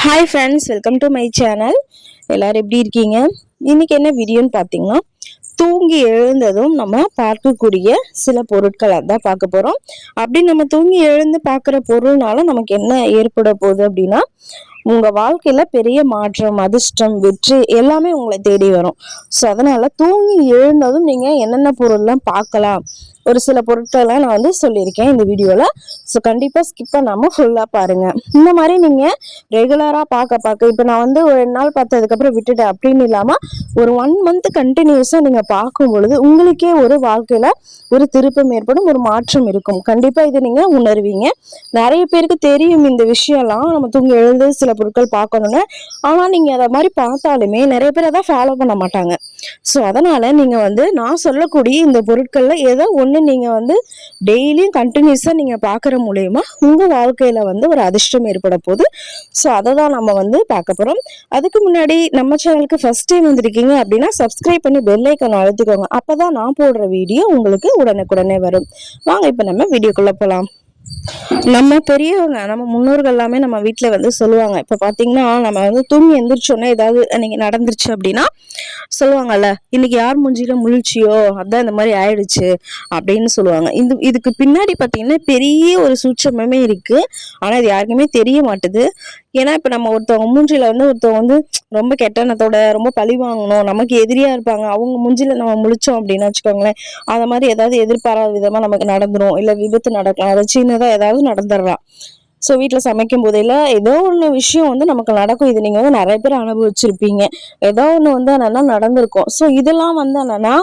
Hi friends welcome to my channel எல்லாரும் எப்படி இருக்கீங்க? இன்னைக்கு என்ன வீடியோன்னு பார்த்தீங்கன்னா தூங்கி எழுந்ததும் நம்ம பார்க்கக்கூடிய சில பொருட்களை தான் பார்க்க போகிறோம் அப்படி நம்ம தூங்கி எழுந்து பார்க்குற பொருள்னால நமக்கு என்ன ஏற்பட போகுது அப்படின்னா உங்கள் வாழ்க்கையில் பெரிய மாற்றம் அதிர்ஷ்டம் வெற்றி எல்லாமே உங்களை தேடி வரும். ஸோ அதனால் தூங்கி எழுந்ததும் நீங்கள் என்னென்ன பொருள்லாம் பார்க்கலாம்? ஒரு சில பொருட்கள்லாம் நான் வந்து சொல்லியிருக்கேன் இந்த வீடியோவில் ஸோ கண்டிப்பாக ஸ்கிப் பண்ணாமல் ஃபுல்லாக பாருங்கள் இந்த மாதிரி நீங்கள் ரெகுலராக பார்க்க பார்க்க இப்போ நான் வந்து ஒரு ரெண்டு நாள் பார்த்ததுக்கப்புறம் விட்டுட்டேன் அப்படின்னு இல்லாமல் ஒரு ஒன் மந்த் கண்டினியூஸாக நீங்கள் பார்க்கும் பொழுது உங்களுக்கே ஒரு வாழ்க்கையில் ஒரு திருப்பம் ஏற்படும் ஒரு மாற்றம் இருக்கும். கண்டிப்பாக இதை நீங்கள் உணர்வீங்க. நிறைய பேருக்கு தெரியும் இந்த விஷயம்லாம். நம்ம தூங்கி எழுந்து சில பொருட்கள் பார்க்கணும்னு. ஆனால் நீங்கள் அதை மாதிரி பார்த்தாலுமே நிறைய பேர் அதை ஃபாலோ பண்ண மாட்டாங்க. ஸோ அதனால் நீங்கள் வந்து நான் சொல்லக்கூடிய இந்த பொருட்களில் ஏதோ ஒன்று நீங்கள் வந்து டெய்லியும் கண்டினியூஸாக நீங்கள் பார்க்குற மூலயமா உங்கள் வாழ்க்கையில் வந்து ஒரு அதிர்ஷ்டம் ஏற்பட போகுது. ஸோ அதை தான் நம்ம வந்து பார்க்க போகிறோம் அதுக்கு முன்னாடி நம்ம சேனலுக்கு ஃபஸ்ட் டைம் வந்திருக்கீங்க அப்படின்னா சப்ஸ்கிரைப் பண்ணி பெல்லைக்கன் அழுத்திக்கோங்க. அப்போ தான் நான் போடுற வீடியோ உங்களுக்கு உடனுக்குடனே வரும். வாங்க இப்போ நம்ம வீடியோக்குள்ளே போகலாம் நம்ம பெரியவங்க நம்ம முன்னோர்கள் எல்லாமே நம்ம வீட்டில் வந்து சொல்லுவாங்க. இப்போ பார்த்தீங்கன்னா நம்ம வந்து தூங்கி எந்திரிச்சோன்னே ஏதாவது அன்னைக்கு நடந்துருச்சு அப்படின்னா சொல்லுவாங்கல்ல இன்னைக்கு யார் மூஞ்சில முழிச்சியோ அதான் இந்த மாதிரி ஆயிடுச்சு அப்படின்னு சொல்லுவாங்க. இந்த இதுக்கு பின்னாடி பார்த்தீங்கன்னா பெரிய ஒரு சூட்சமே இருக்கு. ஆனால் இது யாருக்குமே தெரிய மாட்டுது. ஏன்னா இப்போ நம்ம ஒருத்தவங்க மூஞ்சில வந்து ஒருத்தவங்க வந்து ரொம்ப கெட்டனத்தோட ரொம்ப பழி வாங்கணும் நமக்கு எதிரியா இருப்பாங்க. அவங்க மூஞ்சில நம்ம முழிச்சோம் அப்படின்னு வச்சுக்கோங்களேன் அந்த மாதிரி ஏதாவது எதிர்பாராத விதமா நமக்கு நடந்துரும். இல்லை விபத்து நடக்கலாம். அதை சின்னதாக ஏதாவது நடந்துடலாம் ஸோ வீட்டில் சமைக்கும் போதில் ஏதோ ஒன்று விஷயம் வந்து நமக்கு நடக்கும். இது நீங்கள் வந்து நிறைய பேர் அனுபவிச்சிருப்பீங்க. ஏதோ ஒன்று வந்து என்னென்னா நடந்திருக்கும். ஸோ இதெல்லாம் வந்து என்னென்னா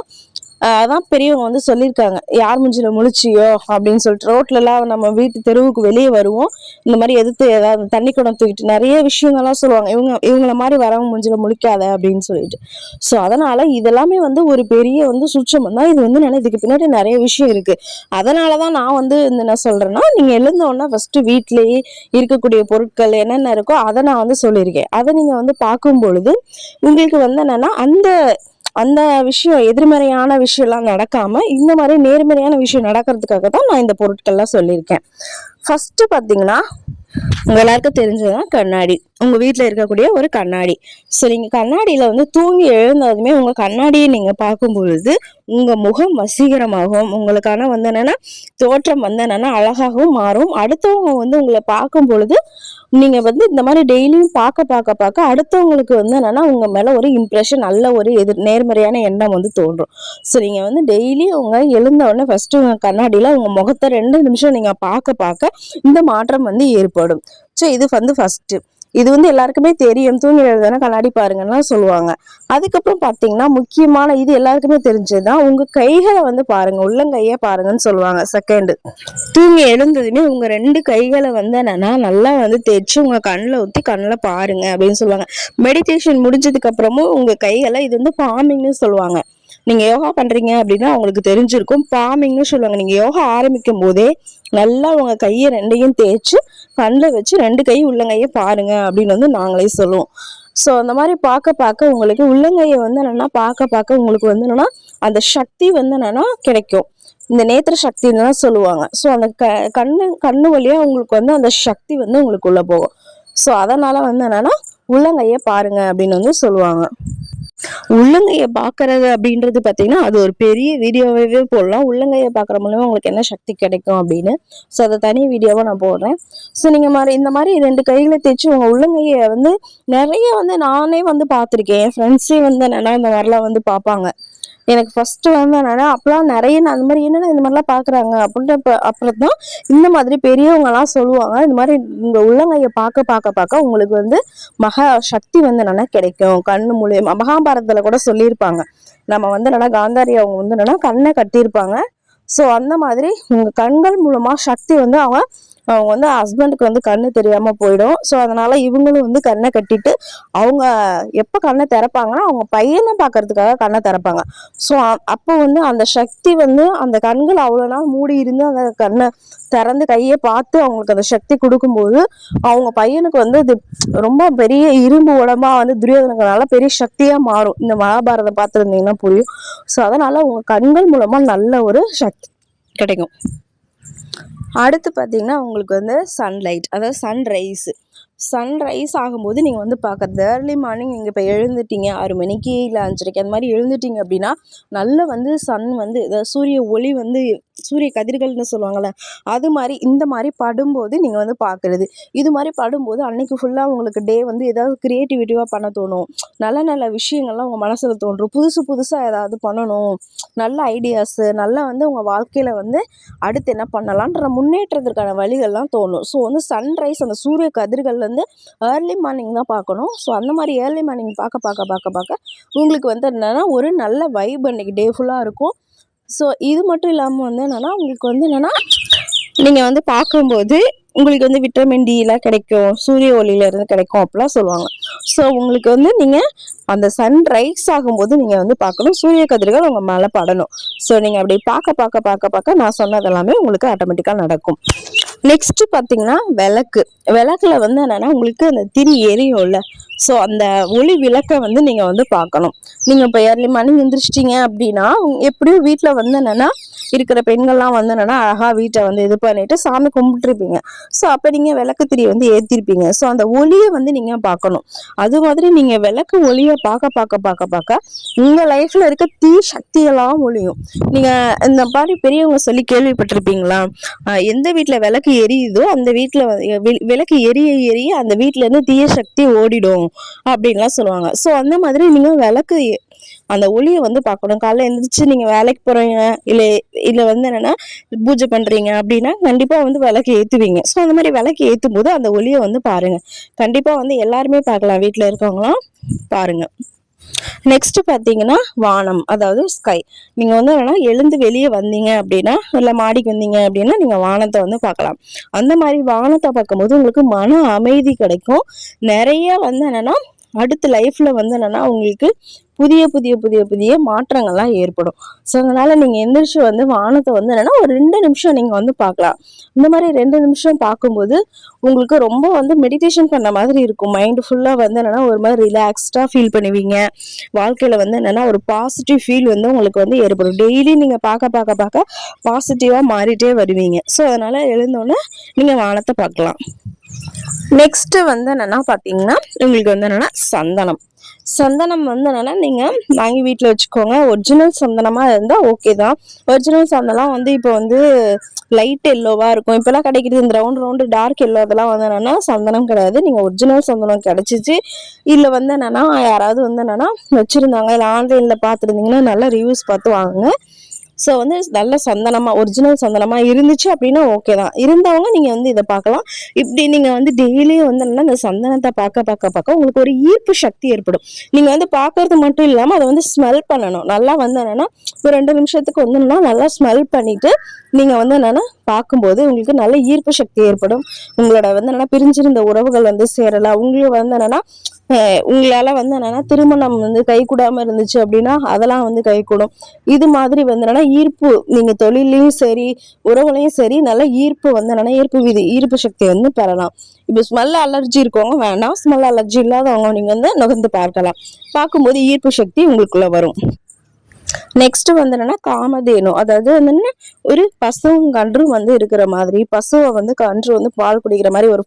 அதான் பெரியவங்க வந்து சொல்லியிருக்காங்க யார் மூஞ்சில முழிச்சியோ? அப்படின்னு சொல்லிட்டு. ரோட்லலாம் நம்ம வீட்டு தெருவுக்கு வெளியே வருவோம். இந்த மாதிரி எதிர்த்து ஏதாவது தண்ணி குடம் தூக்கிட்டு நிறைய விஷயங்கள்லாம் சொல்லுவாங்க. இவங்க இவங்கள மாதிரி வரவங்க மூஞ்சில முழிக்காத அப்படின்னு சொல்லிட்டு. ஸோ அதனால இதெல்லாமே வந்து ஒரு பெரிய வந்து சுற்றம் தான். இது வந்து நான் இதுக்கு பின்னாடி நிறைய விஷயம் இருக்கு. அதனால தான் நான் வந்து என்ன சொல்றேன்னா நீங்க எழுந்தோன்னா ஃபர்ஸ்ட் வீட்லேயே இருக்கக்கூடிய பொருட்கள் என்னென்ன இருக்கோ அதை நான் வந்து சொல்லியிருக்கேன். அதை நீங்க வந்து பார்க்கும் பொழுது உங்களுக்கு வந்து என்னன்னா அந்த அந்த விஷயம் எதிர்மறையான விஷயம்லாம் நடக்காம இந்த மாதிரி நேர்மறையான விஷயம் நடக்கிறதுக்காக தான் நான் இந்த பொருட்கள்லாம் சொல்லியிருக்கேன். ஃபர்ஸ்ட் பார்த்தீங்கன்னா உங்க எல்லாருக்கும் தெரிஞ்சதுதான் கண்ணாடி. உங்க வீட்டில் இருக்கக்கூடிய ஒரு கண்ணாடி. ஸோ நீங்க கண்ணாடியில வந்து தூங்கி எழுந்ததுமே உங்க கண்ணாடியை நீங்க பார்க்கும் பொழுது உங்க முகம் வசீகரமாகும். உங்களுக்கான வந்து என்னன்னா தோற்றம் வந்து என்னன்னா அழகாகவும் மாறும். அடுத்தவங்க வந்து உங்களை பார்க்கும் பொழுது நீங்க வந்து இந்த மாதிரி டெய்லியும் பார்க்க பார்க்க பார்க்க அடுத்தவங்களுக்கு வந்து என்னன்னா உங்க மேல ஒரு இம்ப்ரெஷன் நல்ல ஒரு எதிர் நேர்மறையான எண்ணம் வந்து தோன்றும். ஸோ நீங்க வந்து டெய்லி அவங்க எழுந்த உடனே ஃபர்ஸ்ட் உங்க கண்ணாடியில உங்க முகத்தை ரெண்டு நிமிஷம் நீங்க பார்க்க பார்க்க இந்த மாற்றம் வந்து ஏற்படும். ஸோ இது வந்து ஃபர்ஸ்ட்டு இது வந்து எல்லாருக்குமே தெரியும். தூங்கி தானே கண்ணாடி பாருங்கன்னா சொல்லுவாங்க. அதுக்கப்புறம் பார்த்தீங்கன்னா முக்கியமான இது எல்லாருக்குமே தெரிஞ்சதுதான். உங்க கைகளை வந்து பாருங்க. உள்ளங்கையை பாருங்கன்னு சொல்லுவாங்க. செகண்ட் தூங்கி எழுந்ததுமே உங்க ரெண்டு கைகளை வந்து என்னன்னா நல்லா வந்து தேய்ச்சி உங்க கண்ணில் ஊற்றி கண்ணில் பாருங்க அப்படின்னு சொல்லுவாங்க. மெடிடேஷன் முடிஞ்சதுக்கு அப்புறமும் உங்க கைகளை இது வந்து பாமிங்னு சொல்லுவாங்க. நீங்க யோகா பண்றீங்க அப்படின்னா உங்களுக்கு தெரிஞ்சிருக்கும். பாமிங்னு சொல்லுவாங்க. நீங்க யோகா ஆரம்பிக்கும் போதே நல்லா உங்க கையை ரெண்டையும் தேய்ச்சி கண்ணில் வச்சு ரெண்டு கை உள்ளங்கையை பாருங்க அப்படின்னு வந்து நாங்களே சொல்லுவோம். ஸோ அந்த மாதிரி பார்க்க பார்க்க உங்களுக்கு உள்ளங்கையை வந்து என்னென்னா பார்க்க பார்க்க உங்களுக்கு வந்து என்னென்னா அந்த சக்தி வந்து என்னென்னா கிடைக்கும். இந்த நேத்திர சக்தின்னு தான் சொல்லுவாங்க. ஸோ அந்த க கண்ணு கண்ணு வழியாக உங்களுக்கு வந்து அந்த சக்தி வந்து உங்களுக்குள்ளே போகும். ஸோ அதனால் வந்து என்னென்னா உள்ளங்கையை பாருங்க அப்படின்னு வந்து சொல்லுவாங்க. உள்ளங்கையை பார்க்கறது அப்படின்றது பார்த்தீங்கன்னா அது ஒரு பெரிய வீடியோவே போடலாம். உள்ளங்கையை பார்க்குற மூலயமா உங்களுக்கு என்ன சக்தி கிடைக்கும் அப்படின்னு. ஸோ அதை தனி வீடியோவாக நான் போடுறேன். ஸோ நீங்கள் மாதிரி இந்த மாதிரி ரெண்டு கைகளை தேய்ச்சி உங்கள் உள்ளங்கையை வந்து நிறைய வந்து நானே வந்து பார்த்துருக்கேன். என் ஃப்ரெண்ட்ஸே வந்து என்னன்னா இந்த மாதிரிலாம் வந்து பார்ப்பாங்க. எனக்கு ஃபர்ஸ்ட் வந்து என்னன்னா அப்பெல்லாம் நிறைய நான் அந்த மாதிரி என்னென்ன இந்த மாதிரிலாம் பார்க்குறாங்க அப்படின்ற அப்புறம் தான் இந்த மாதிரி பெரியவங்கலாம் சொல்லுவாங்க. இந்த மாதிரி இந்த உள்ளங்கையை பார்க்க பார்க்க பார்க்க உங்களுக்கு வந்து மகா சக்தி வந்து என்னன்னா கிடைக்கும். கண்ணு மூலியமா மகாபாரதத்தில் கூட சொல்லியிருப்பாங்க. நம்ம வந்து என்னன்னா காந்தாரி அவங்க வந்து என்னன்னா கண்ணை கட்டியிருப்பாங்க. ஸோ அந்த மாதிரி உங்கள் கண்கள் மூலமாக சக்தி வந்து அவங்க அவங்க வந்து ஹஸ்பண்டுக்கு வந்து கண்ணு தெரியாம போயிடும். ஸோ அதனால இவங்களும் வந்து கண்ணை கட்டிட்டு அவங்க எப்போ கண்ணை திறப்பாங்கன்னா அவங்க பையனை பார்க்கறதுக்காக கண்ணை திறப்பாங்க. ஸோ அப்போ வந்து அந்த சக்தி வந்து அந்த கண்கள் அவ்வளோ நாள் மூடி இருந்து அந்த கண்ணை திறந்து கையை பார்த்து அவங்களுக்கு அந்த சக்தி கொடுக்கும்போது அவங்க பையனுக்கு வந்து இது ரொம்ப பெரிய இரும்பு உடம்பா வந்து துரியோதனங்களால பெரிய சக்தியா மாறும். இந்த மகாபாரதம் பார்த்துருந்தீங்கன்னா புரியும். ஸோ அதனால உங்க கண்கள் மூலமா நல்ல ஒரு சக்தி கிடைக்கும். அடுத்து பார்த்தீங்கன்னா உங்களுக்கு வந்து சன்லைட் அதாவது சன்ரைஸு சன்ரைஸ் ஆகும்போது நீங்கள் வந்து பார்க்குறது ஏர்லி மார்னிங் நீங்கள் இப்போ எழுந்துட்டீங்க ஆறு மணிக்கு இல்லை அஞ்சரைக்கு அந்த மாதிரி எழுந்துட்டீங்க அப்படின்னா நல்ல வந்து சன் வந்து சூரிய ஒளி வந்து சூரிய கதிர்கள்னு சொல்லுவாங்கள்ல அது மாதிரி இந்த மாதிரி படும்போது நீங்கள் வந்து பார்க்குறது. இது மாதிரி படும்போது அன்னைக்கு ஃபுல்லாக உங்களுக்கு டே வந்து ஏதாவது க்ரியேட்டிவிட்டிவாக பண்ண தோணும். நல்ல நல்ல விஷயங்கள்லாம் உங்கள் மனசில் தோன்றும். புதுசு புதுசாக ஏதாவது பண்ணணும். நல்ல ஐடியாஸு நல்லா வந்து உங்கள் வாழ்க்கையில் வந்து அடுத்து என்ன பண்ணலான்ற முன்னேற்றத்திற்கான வழிகள்லாம் தோணும். ஸோ வந்து சன்ரைஸ் அந்த சூரிய வந்து ஏர்லி மார்னிங் தான் பார்க்கணும். ஸோ அந்த மாதிரி ஏர்லி மார்னிங் பார்க்க பார்க்க பார்க்க பார்க்க உங்களுக்கு வந்து என்னென்னா ஒரு நல்ல வைப் அன்றைக்கி டே ஃபுல்லாக இருக்கும். ஸோ இது மட்டும் இல்லாமல் வந்து என்னென்னா உங்களுக்கு வந்து என்னென்னா நீங்கள் வந்து பார்க்கும்போது உங்களுக்கு வந்து விட்டமின் டிலாம் கிடைக்கும். சூரிய ஒளியிலேருந்து கிடைக்கும் அப்படிலாம் சொல்லுவாங்க. ஸோ உங்களுக்கு வந்து நீங்கள் அந்த சன் ரைஸ் ஆகும்போது நீங்கள் வந்து பார்க்கணும். சூரிய கதிர்கள் உங்கள் மேலே படணும். ஸோ நீங்கள் அப்படி பார்க்க பார்க்க பார்க்க பார்க்க நான் சொன்னது எல்லாமே உங்களுக்கு ஆட்டோமேட்டிக்காக நடக்கும். நெக்ஸ்ட்டு பார்த்தீங்கன்னா விளக்கு. விளக்குல வந்து என்னென்னா உங்களுக்கு அந்த திரி எரியும்ல. ஸோ அந்த ஒளி விளக்கை வந்து நீங்கள் வந்து பார்க்கணும். நீங்கள் இப்போ ஏர்லி மார்னிங் எந்திரிச்சிட்டிங்க அப்படின்னா எப்படியும் வீட்டில் வந்து என்னென்னா இருக்கிற பெண்கள்லாம் வந்து என்னென்னா அழகாக வீட்டை வந்து இது பண்ணிட்டு சாமி கும்பிட்டுருப்பீங்க. ஸோ அப்போ நீங்கள் விளக்கு திரி வந்து ஏற்றிருப்பீங்க ஸோ அந்த ஒளியை வந்து நீங்கள் பார்க்கணும். அது மாதிரி நீங்கள் விளக்கு ஒளியை பார்க்க பார்க்க பார்க்க பார்க்க உங்கள் லைஃப்பில் இருக்க தீ சக்தியெல்லாம் ஒளியும். நீங்கள் இந்த மாதிரி பெரியவங்க சொல்லி கேள்விப்பட்டிருப்பீங்களா? எந்த வீட்டில் விளக்கு எரியுதோ அந்த வீட்டில் விளக்கு எரிய எரிய அந்த வீட்டிலேருந்து தீய சக்தி ஓடிடும். அப்படின்லாம் சொல்லுவாங்க. ஸோ அந்த மாதிரி நீங்கள் விளக்கு அந்த ஒளியை வந்து பார்க்கணும். காலைல எழுந்திரிச்சு நீங்கள் வேலைக்கு போகிறீங்க இல்லை இல்லை வந்து என்னென்னா பூஜை பண்ணுறீங்க அப்படின்னா கண்டிப்பாக வந்து விளக்கு ஏற்றுவீங்க ஸோ அந்த மாதிரி விளக்கு ஏற்றும் போது அந்த ஒளியை வந்து பாருங்கள் கண்டிப்பாக வந்து எல்லாருமே பார்க்கலாம். வீட்டில் இருக்கவங்களாம் பாருங்கள் நெக்ஸ்ட் பார்த்தீங்கன்னா வானம் அதாவது ஸ்கை நீங்கள் வந்து என்னன்னா எழுந்து வெளியே வந்தீங்க அப்படின்னா இல்லை மாடிக்கு வந்தீங்க அப்படின்னா நீங்கள் வானத்தை வந்து பார்க்கலாம். அந்த மாதிரி வானத்தை பார்க்கும்போது உங்களுக்கு மன அமைதி கிடைக்கும். நிறைய வந்து என்னன்னா அடுத்த லைஃப்பில் வந்து என்னன்னா உங்களுக்கு புதிய புதிய புதிய புதிய மாற்றங்கள்லாம் ஏற்படும். ஸோ அதனால் நீங்கள் எந்திரிச்சு வந்து வானத்தை வந்து என்னென்னா ஒரு ரெண்டு நிமிஷம் நீங்கள் வந்து பார்க்கலாம். இந்த மாதிரி ரெண்டு நிமிஷம் பார்க்கும்போது உங்களுக்கு ரொம்ப வந்து மெடிடேஷன் பண்ண மாதிரி இருக்கும். மைண்டு ஃபுல்லாக வந்து என்னென்னா ஒரு மாதிரி ரிலாக்ஸ்டாக ஃபீல் பண்ணுவீங்க. வாழ்க்கையில் வந்து என்னென்னா ஒரு பாசிட்டிவ் ஃபீல் வந்து உங்களுக்கு வந்து ஏற்படும். டெய்லி நீங்கள் பார்க்க பார்க்க பார்க்க பாசிட்டிவாக மாறிட்டே வருவீங்க. ஸோ அதனால் எழுந்தோன்னே நீங்கள் வானத்தை பார்க்கலாம். நெக்ஸ்ட்டு வந்து என்னென்னா பார்த்தீங்கன்னா உங்களுக்கு வந்து என்னென்னா சந்தனம். சந்தனம் வந்து என்னென்னா நீங்கள் வாங்கி வீட்டில் வச்சுக்கோங்க. ஒரிஜினல் சந்தனமாக இருந்தால் ஓகே தான். ஒரிஜினல் சந்தனம் வந்து இப்போ வந்து லைட் எல்லோவாக இருக்கும். இப்போலாம் கிடைக்கிறது இந்த ரவுண்ட் ரவுண்டு டார்க் எல்லோ அதெல்லாம் வந்து என்னென்னா சந்தனம் கிடையாது. நீங்கள் ஒரிஜினல் சந்தனம் கிடச்சிச்சு. இல்லை வந்து என்னென்னா யாராவது வந்து என்னென்னா வச்சுருந்தாங்க. இல்லை ஆன்லைனில் பார்த்துருந்தீங்கன்னா நல்லா ரிவ்யூஸ் பார்த்து வாங்குங்க. ஸோ வந்து நல்ல சந்தனமாக ஒரிஜினல் சந்தனமாக இருந்துச்சு அப்படின்னா ஓகே தான். இருந்தவங்க நீங்கள் வந்து இதை பார்க்கலாம். இப்படி நீங்கள் வந்து டெய்லியும் வந்து என்னன்னா இந்த சந்தனத்தை பார்க்க பார்க்க பார்க்க உங்களுக்கு ஒரு ஈர்ப்பு சக்தி ஏற்படும். நீங்கள் வந்து பார்க்கறது மட்டும் இல்லாமல் அதை வந்து ஸ்மெல் பண்ணணும். நல்லா வந்து என்னென்னா ஒரு ரெண்டு நிமிஷத்துக்கு வந்து என்னன்னா நல்லா ஸ்மெல் பண்ணிவிட்டு நீங்கள் வந்து என்னென்னா பார்க்கும்போது உங்களுக்கு நல்ல ஈர்ப்பு சக்தி ஏற்படும். உங்களோட வந்து என்னென்னா பிரிஞ்சிருந்த உறவுகள் வந்து சேரலாம். உங்களுக்கு வந்து என்னென்னா உங்களால் வந்து என்னென்னா திருமணம் வந்து கைகூடாமல் இருந்துச்சு அப்படின்னா அதெல்லாம் வந்து கைகூடும். இது மாதிரி வந்து என்னென்னா ஈர்ப்பு நீங்கள் தொழிலையும் சரி உறவுலையும் சரி நல்ல ஈர்ப்பு வந்து என்னென்னா ஈர்ப்பு விதி ஈர்ப்பு சக்தி வந்து பெறலாம். இப்போ ஸ்மெல் அலர்ஜி இருக்கவங்க வேண்டாம் ஸ்மெல் அலர்ஜி இல்லாதவங்க நீங்கள் வந்து நுகர்ந்து பார்க்கலாம். பார்க்கும்போது ஈர்ப்பு சக்தி உங்களுக்குள்ள வரும். நெக்ஸ்ட் வந்து என்னன்னா காமதேனு. அதாவது வந்து ஒரு பசுவும் கன்றும் வந்து இருக்கிற மாதிரி பசுவை வந்து கன்று வந்து பால் குடிக்கிற மாதிரி ஒரு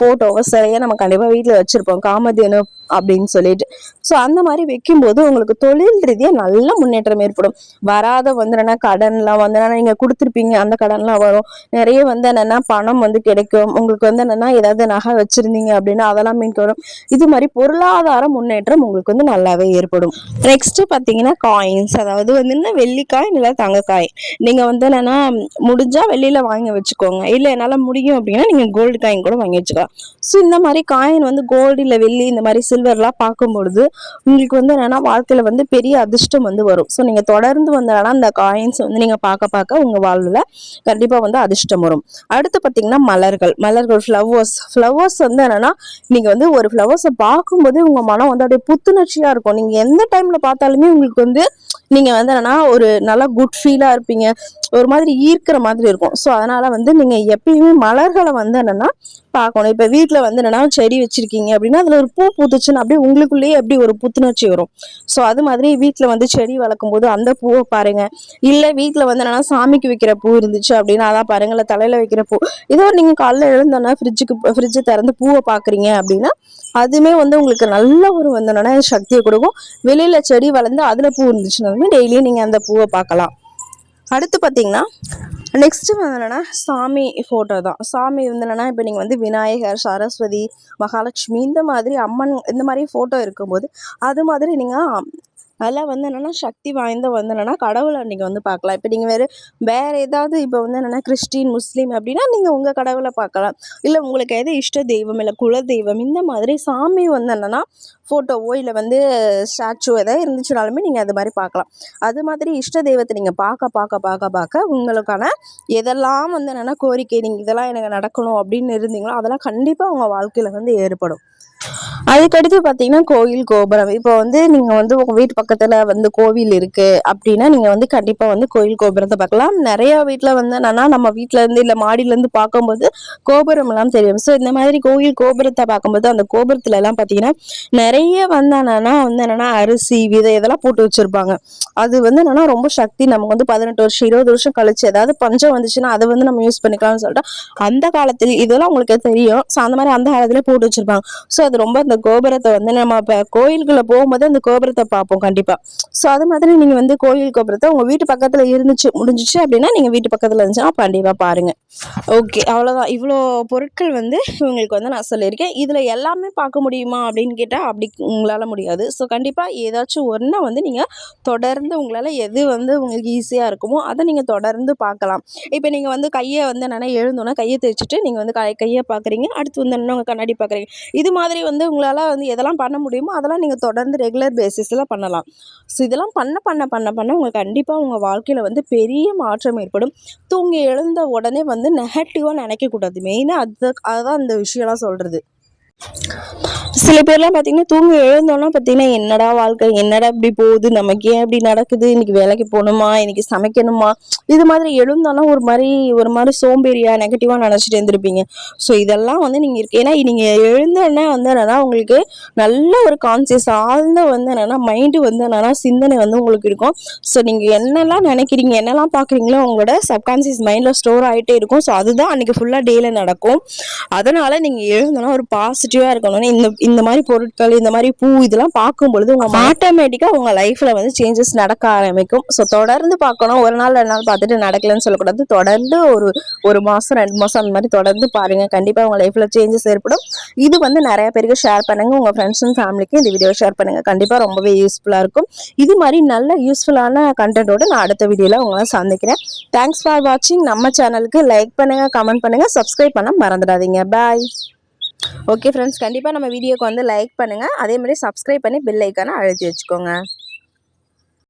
போட்டோவை சிலையை நம்ம கண்டிப்பாக வீட்டில் வச்சிருப்போம். காமதேனு அப்படின்னு சொல்லிட்டு. ஸோ அந்த மாதிரி வைக்கும்போது உங்களுக்கு தொழில் ரீதியாக நல்ல முன்னேற்றம் ஏற்படும். வராத வந்து என்னன்னா கடன்லாம் வந்து என்னன்னா நீங்கள் கொடுத்துருப்பீங்க அந்த கடன்லாம் வரும். நிறைய வந்து என்னன்னா பணம் வந்து கிடைக்கும். உங்களுக்கு வந்து என்னென்னா ஏதாவது நகை வச்சிருந்தீங்க அப்படின்னா அதெல்லாம் மீட்டு வரும் இது மாதிரி பொருளாதார முன்னேற்றம் உங்களுக்கு வந்து நல்லாவே ஏற்படும். நெக்ஸ்ட் பார்த்தீங்கன்னா காயின்ஸ் அதாவது வந்து என்ன? வெள்ளிக்காய் இல்லை தங்கக்காய். நீங்கள் வந்து என்னன்னா முடிஞ்சா வெளியில் வாங்கி வச்சுக்கோங்க. இல்லை என்னால் முடியும் அப்படின்னா நீங்கள் கோல்டு காயின் கூட வாங்கி வச்சுக்கலாம். ஸோ இந்த மாதிரி காயின் வந்து கோல்டு இல்லை வெள்ளி இந்த மாதிரி சில்வர்லாம் பார்க்கும்பொழுது உங்களுக்கு வந்து என்னன்னா வாழ்க்கையில் வந்து பெரிய அதிர்ஷ்டம் வந்து வரும். ஸோ நீங்கள் தொடர்ந்து வந்து அந்த காயின்ஸ் வந்து நீங்கள் பார்க்க பார்க்க உங்கள் வாழ்வில் கண்டிப்பாக வந்து அதிர்ஷ்டம் வரும். அடுத்து பார்த்தீங்கன்னா மலர்கள். மலர்கள் ஃப்ளவர்ஸ் ஃப்ளவர்ஸ் வந்து என்னன்னா நீங்கள் வந்து ஒரு ஃப்ளவர்ஸை பார்க்கும்போது உங்கள் மனம் வந்து அப்படியே புத்துணர்ச்சியாக இருக்கும். நீங்கள் எந்த டைமில் பார்த்தாலுமே உங்களுக்கு வந்து நீங்கள் வந்து என்னன்னா ஒரு நல்லா குட் ஃபீலாக இருப்பீங்க. ஒரு மாதிரி ஈர்க்கிற மாதிரி இருக்கும். ஸோ அதனால் வந்து நீங்கள் எப்பயுமே மலர்களை வந்து என்னென்னா பார்க்கணும். இப்போ வீட்டில் வந்து என்னன்னா செடி வச்சிருக்கீங்க அப்படின்னா அதில் ஒரு பூ பூத்துச்சுன்னு அப்படியே உங்களுக்குள்ளேயே எப்படி ஒரு புத்துணர்ச்சி வரும். ஸோ அது மாதிரி வீட்டில் வந்து செடி வளர்க்கும் போது அந்த பூவை பாருங்கள் இல்லை வீட்டில் வந்து என்னன்னா சாமிக்கு வைக்கிற பூ இருந்துச்சு அப்படின்னா அதான் பாருங்களேன் தலையில் வைக்கிற பூ. இதோ நீங்கள் காலைல எழுந்தோன்னா ஃப்ரிட்ஜுக்கு ஃப்ரிட்ஜை திறந்து பூவை பார்க்குறீங்க அப்படின்னா அதுவுமே வந்து உங்களுக்கு நல்ல ஒரு வந்து என்னன்னா சக்தியை கொடுக்கும். வெளியில் செடி வளர்ந்து அதில் பூ இருந்துச்சுனாலுமே டெய்லியும் நீங்கள் அந்த பூவை பார்க்கலாம். அடுத்து பார்த்தீங்கன்னா நெக்ஸ்ட்டு வந்து என்னென்னா சாமி ஃபோட்டோ தான். சாமி வந்து என்னென்னா இப்போ நீங்கள் வந்து விநாயகர் சரஸ்வதி மகாலட்சுமி இந்த மாதிரி அம்மன் இந்த மாதிரி ஃபோட்டோ இருக்கும்போது அது மாதிரி நீங்கள் அதெல்லாம் வந்து என்னென்னா சக்தி வாய்ந்த வந்து என்னென்னா கடவுளை நீங்கள் வந்து பார்க்கலாம். இப்போ நீங்கள் வேறு வேறு ஏதாவது இப்போ வந்து என்னென்னா கிறிஸ்டின் முஸ்லீம் அப்படின்னா நீங்கள் உங்கள் கடவுளை பார்க்கலாம். இல்லை உங்களுக்கு எது இஷ்ட தெய்வம் இல்லை குல தெய்வம் இந்த மாதிரி சாமி வந்து என்னென்னா ஃபோட்டோவோ இல்லை வந்து ஸ்டாச்சு எதாவது இருந்துச்சுனாலுமே நீங்கள் அது மாதிரி பார்க்கலாம். அது மாதிரி இஷ்ட தெய்வத்தை நீங்கள் பார்க்க பார்க்க பார்க்க பார்க்க உங்களுக்கான எதெல்லாம் வந்து என்னென்னா கோரிக்கை நீங்கள் இதெல்லாம் எனக்கு நடக்கணும் அப்படின்னு இருந்தீங்களோ அதெல்லாம் கண்டிப்பாக உங்கள் வாழ்க்கையில் வந்து ஏற்படும். அதுக்கடுத்து பார்த்தீங்கன்னா கோயில் கோபுரம். இப்போ வந்து நீங்கள் வந்து உங்கள் வீட்டு பக்கத்தில் வந்து கோவில் இருக்குது அப்படின்னா நீங்கள் வந்து கண்டிப்பாக வந்து கோயில் கோபுரத்தை பார்க்கலாம். நிறையா வீட்டில் வந்து என்னன்னா நம்ம வீட்டிலேருந்து இல்லை மாடியிலேருந்து பார்க்கும்போது கோபுரம்லாம் தெரியும். ஸோ இந்த மாதிரி கோயில் கோபுரத்தை பார்க்கும்போது அந்த கோபுரத்துல எல்லாம் பார்த்தீங்கன்னா நிறைய வந்து என்னன்னா வந்து என்னன்னா அரிசி விதை இதெல்லாம் போட்டு வச்சிருப்பாங்க. அது வந்து என்னன்னா ரொம்ப சக்தி நமக்கு வந்து பதினெட்டு வருஷம் இருபது வருஷம் கழிச்சு ஏதாவது பஞ்சம் வந்துச்சுன்னா அதை வந்து நம்ம யூஸ் பண்ணிக்கலாம்னு சொல்லிட்டு அந்த காலத்துல இதெல்லாம் உங்களுக்கு தெரியும். ஸோ அந்த மாதிரி அந்த காலத்துல போட்டு வச்சிருப்பாங்க. ஸோ அது ரொம்ப அந்த கோபுரத்தை வந்து நம்ம இப்போ கோயிலுக்குள்ள போகும்போது அந்த கோபுரத்தை பார்ப்போம் கண்டிப்பா. ஸோ அது மாதிரி நீங்க வந்து கோயில் கோபுரத்தை உங்க வீட்டு பக்கத்துல இருந்துச்சு முடிஞ்சிச்சு அப்படின்னா நீங்க வீட்டு பக்கத்துல இருந்துச்சுன்னா கண்டிப்பா பாருங்க. ஓகே அவ்வளோதான் இவ்வளோ பொருட்கள் வந்து இவங்களுக்கு வந்து நான் சொல்லியிருக்கேன். இதில் எல்லாமே பார்க்க முடியுமா அப்படின்னு கேட்டால் அப்படி உங்களால் முடியாது. ஸோ கண்டிப்பாக ஏதாச்சும் ஒன்றை வந்து நீங்கள் தொடர்ந்து உங்களால் எது வந்து உங்களுக்கு ஈஸியாக இருக்குமோ அதை நீங்கள் தொடர்ந்து பார்க்கலாம். இப்போ நீங்கள் வந்து கையை வந்து என்னென்னா எழுந்தோன்னா கையை தேய்ச்சிட்டு நீங்கள் வந்து கை கையை பார்க்குறீங்க. அடுத்து வந்து என்ன உங்கள் கண்ணாடி பார்க்குறீங்க. இது மாதிரி வந்து உங்களால் வந்து எதெல்லாம் பண்ண முடியுமோ அதெல்லாம் நீங்கள் தொடர்ந்து ரெகுலர் பேசிஸில் பண்ணலாம். ஸோ இதெல்லாம் பண்ண பண்ண பண்ண பண்ண உங்கள் கண்டிப்பாக உங்கள் வாழ்க்கையில் வந்து பெரிய மாற்றம் ஏற்படும். தூங்கி எழுந்த உடனே வந்து நெகட்டிவாக நினைக்கக்கூடாது. மெயினாக அது அதுதான் அந்த விஷயம்லாம் சொல்கிறது சில பேர்லாம் பார்த்தீங்கன்னா தூங்கி எழுந்தோன்னா பார்த்தீங்கன்னா என்னடா வாழ்க்கை? என்னடா இப்படி போகுது? நமக்கு ஏன் இப்படி நடக்குது? இன்னைக்கு வேலைக்கு போகணுமா? இன்னைக்கு சமைக்கணுமா? இது மாதிரி எழுந்தோன்னா ஒரு மாதிரி ஒரு மாதிரி சோம்பேறியா நெகட்டிவாக நினச்சிட்டு இருந்திருப்பீங்க. ஸோ இதெல்லாம் வந்து நீங்கள் இருக்கு. ஏன்னா நீங்கள் எழுந்தோடனே வந்து என்னன்னா உங்களுக்கு நல்ல ஒரு கான்சியஸ் ஆழ்ந்த வந்து என்னன்னா மைண்டு வந்து என்னன்னா சிந்தனை வந்து உங்களுக்கு இருக்கும். ஸோ நீங்கள் என்னெல்லாம் நினைக்கிறீங்க என்னெல்லாம் பார்க்குறீங்களோ உங்களோட சப்கான்சியஸ் மைண்டில் ஸ்டோர் ஆகிட்டே இருக்கும். ஸோ அதுதான் அன்றைக்கி ஃபுல்லாக டேயில் நடக்கும். அதனால் நீங்கள் எழுந்தோன்னா ஒரு பாசிட்டிவ் பாசிட்டிவாக இருக்கணும்னு இந்த இந்த மாதிரி பொருட்கள் இந்த மாதிரி பூ இதெல்லாம் பார்க்கும் பொழுது உங்கள் ஆட்டோமேட்டிக்காக உங்கள் லைஃப்பில் வந்து சேஞ்சஸ் நடக்க ஆரம்பிக்கும். ஸோ தொடர்ந்து பார்க்கணும். ஒரு நாள் ரெண்டு நாள் பார்த்துட்டு நடக்கலன்னு சொல்லக்கூடாது. தொடர்ந்து ஒரு ஒரு மாதம் ரெண்டு மாதம் அந்த மாதிரி தொடர்ந்து பாருங்கள் கண்டிப்பாக உங்கள் லைஃப்பில் சேஞ்சஸ் ஏற்படும். இது வந்து நிறைய பேருக்கு ஷேர் பண்ணுங்கள் உங்கள் ஃப்ரெண்ட்ஸ் அண்ட் ஃபேமிலிக்கு இந்த வீடியோ ஷேர் பண்ணுங்கள் கண்டிப்பாக ரொம்பவே யூஸ்ஃபுல்லாக இருக்கும். இது மாதிரி நல்ல யூஸ்ஃபுல்லான கண்டென்ட்டோட நான் அடுத்த வீடியோவில் உங்களை சந்திக்கிறேன். தேங்க்ஸ் ஃபார் வாட்சிங் நம்ம சேனலுக்கு லைக் பண்ணுங்கள் கமெண்ட் பண்ணுங்கள் சப்ஸ்கிரைப் பண்ண மறந்துடாதீங்க. பாய் ஓகே ஃப்ரெண்ட்ஸ் கண்டிப்பாக நம்ம வீடியோக்கு வந்து லைக் பண்ணுங்கள் அதே மாதிரி சப்ஸ்கிரைப் பண்ணி பெல் ஐக்கானை அழுத்தி வச்சுக்கோங்க.